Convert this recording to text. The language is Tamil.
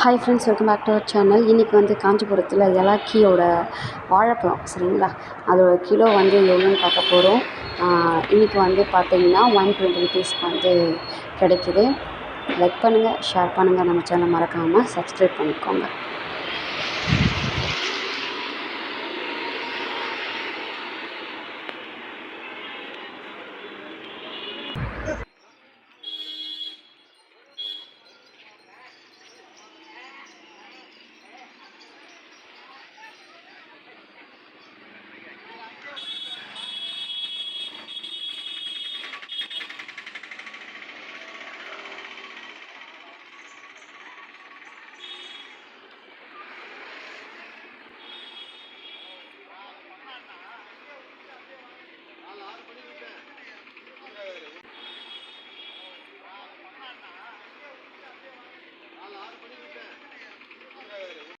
Hi friends welcome back to our channel இன்றைக்கி வந்து காஞ்சிபுரத்தில் இலாக்கியோட வாழைப்பழம் சரிங்களா? அதோட கிலோ வந்து எவ்வளோன்னு பார்க்க போகிறோம் இன்றைக்கி வந்து பார்த்தீங்கன்னா ஒன் டுவெண்ட்டி ருபீஸ்க்கு வந்து கிடைக்குது. லைக் பண்ணுங்கள் ஷேர் பண்ணுங்கள் நம்ம சேனல் மறக்காமல் சப்ஸ்கிரைப் பண்ணிக்கோங்க.